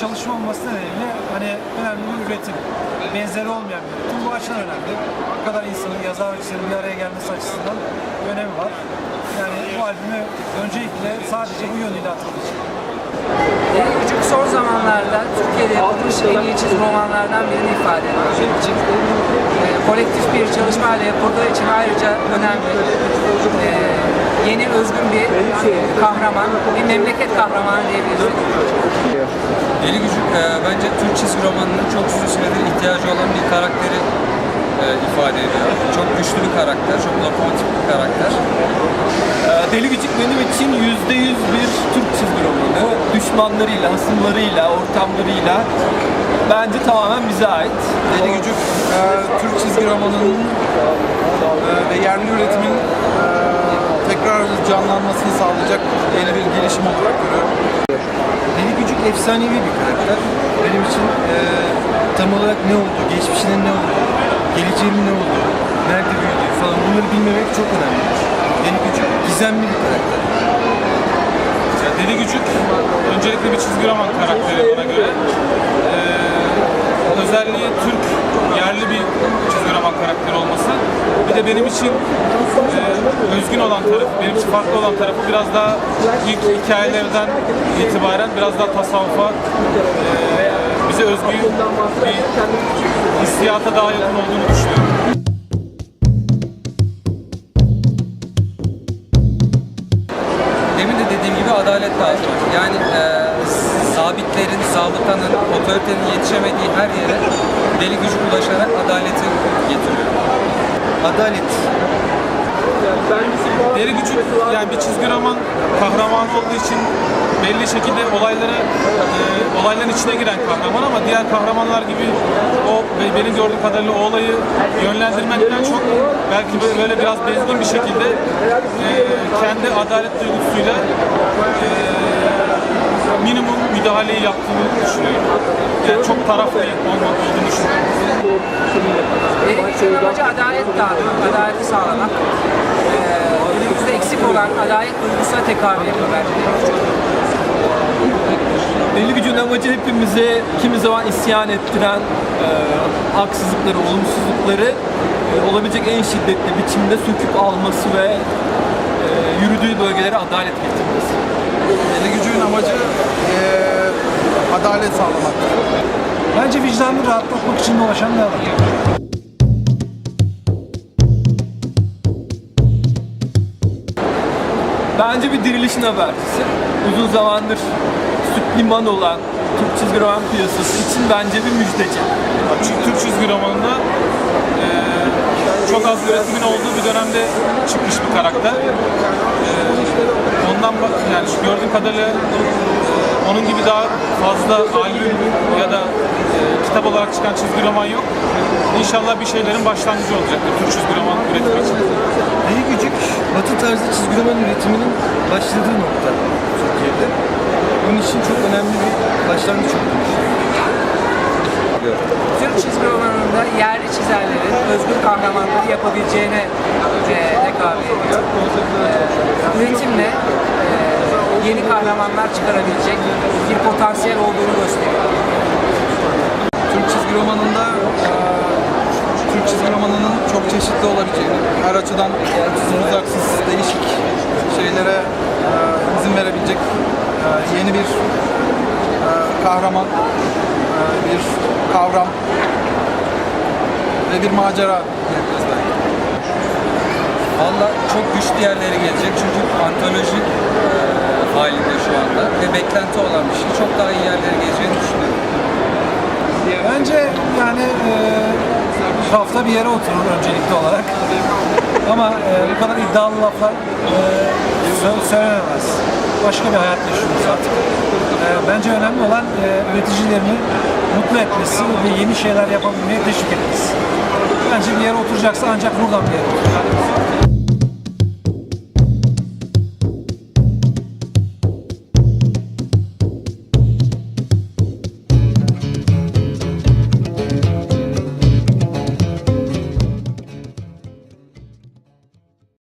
çalışma olması nedeniyle hani önemli bir üretim. Benzeri olmayan bir üretim. Bu açıdan önemli. Bu kadar insanın, yazar çizerin bir araya gelmesi açısından bir önemi var. Yani bu albümü öncelikle sadece bu yönüyle için. Deli Küçük son zamanlarda Türkiye'de yapılmış en iyi çizim romanlardan birini ifade ediyor. Ee, kolektif bir çalışmayla yapıldığı için ayrıca önemli. Yeni özgün bir kahraman, bir memleket kahramanı diyebiliriz. Deli Gücü e, bence Türk çizgi romanının çok uzun süredir ihtiyacı olan bir karakteri e, ifade ediyor. Çok güçlü bir karakter, çok lokomotif bir karakter. Ee, Deli Küçük benim için yüzde yüz bir Türk çizgi romanı. Düşmanlarıyla, hasımlarıyla, ortamlarıyla bence tamamen bize ait. Deli Gücük e, Türk çizgi romanının e, ve yerli üretimin e, canlanmasını sağlayacak yeni bir gelişim olarak görüyorum. Deli Gücük efsanevi bir karakter. Benim için e, tam olarak ne oldu, geçmişinin ne oldu, geleceğinin ne oldu, nerede büyüdüğü falan bunları bilmemek çok önemli. Deli Gücük gizemli bir karakter. Ya Deli Gücük öncelikle bir çizgi roman karakteri bana göre. Ee, özelliği Türk yerli bir çizgi roman karakteri olması. Bir de benim için e, özgün olan tarafı, benim için farklı olan tarafı biraz daha ilk hikayelerden itibaren biraz daha tasavvufa e, bize özgü bir hissiyata daha yakın olduğunu düşünüyorum. Demin de dediğim gibi adalet lazım. Yani e, sabitlerin, zabıtanın, otoritenin yetişemediği her yere Deli Gücü ulaşarak adaleti getiriyor. Adalet. Deri Gücük yani bir çizgi roman kahramanı olduğu için belli şekilde olaylara e, olayların içine giren kahraman ama diğer kahramanlar gibi o benim gördüğüm kadarıyla o olayı yönlendirmekten çok belki böyle- biraz bezgin bir şekilde e, kendi adalet duygusuyla e, minimum müdahaleyi yaptığını düşünüyorum. Yani çok taraflı olmak olduğunu düşünüyorum. Küçük'ün amacı adalet dağıtmak, adaleti sağlamak. Ee, adalet duygusuna tekabül ediyor bence. Deli Gücü'nün amacı hepimize kimi zaman isyan ettiren e, haksızlıkları, olumsuzlukları e, olabilecek en şiddetli biçimde söküp alması ve e, yürüdüğü bölgelere adalet getirmesi. Deli Gücük'ün amacı e, adalet sağlamaktır. Bence vicdanını rahatlatmak için dolaşan bir adam. Bence bir dirilişin habercisi. Uzun zamandır süt liman olan Türk çizgi roman piyasası için bence bir müjdeci. Çünkü Türk çizgi romanında e, çok az üretimin olduğu bir dönemde çıkmış bir karakter. E, ondan bak- yani şu gördüğüm kadarıyla e, onun gibi daha fazla albüm ya da e, kitap olarak çıkan çizgi roman yok. İnşallah bir şeylerin başlangıcı olacaktır Türk çizgi roman üretimi için. Deli Gücük tarzı çizgi roman üretiminin başladığı nokta Türkiye'de. Bunun için çok önemli bir başlangıç olduğunu düşünüyorum. Türk çizgi romanında yerli çizerlerin özgür kahramanlığı yapabileceğine e, tekabül ediyor. E, üretimle e, yeni kahramanlar çıkarabilecek bir potansiyel olduğunu gösteriyor. Türk çizgi romanında e, Türk çizgi romanının çok çeşitli olabileceğini, her açıdan uçsuz bucaksız yeni bir e, kahraman, e, bir kavram ve bir macera diyebiliriz belki. Valla çok güçlü yerlere gelecek çünkü antoloji e, halinde şu anda ve beklenti olan bir şey. Çok daha iyi yerlere geleceğini düşünüyorum. Bence yani e, rafta bir yere oturur öncelikli olarak. Ama e, bu kadar iddialı laflar e, sö- söylenemez. Başka bir hayat yaşıyoruz artık. E, bence önemli olan e, üreticilerini mutlu etmesi ve yeni şeyler yapabilmeye teşvik etmesi. Bence bir yere oturacaksa ancak buradan bir yere oturur.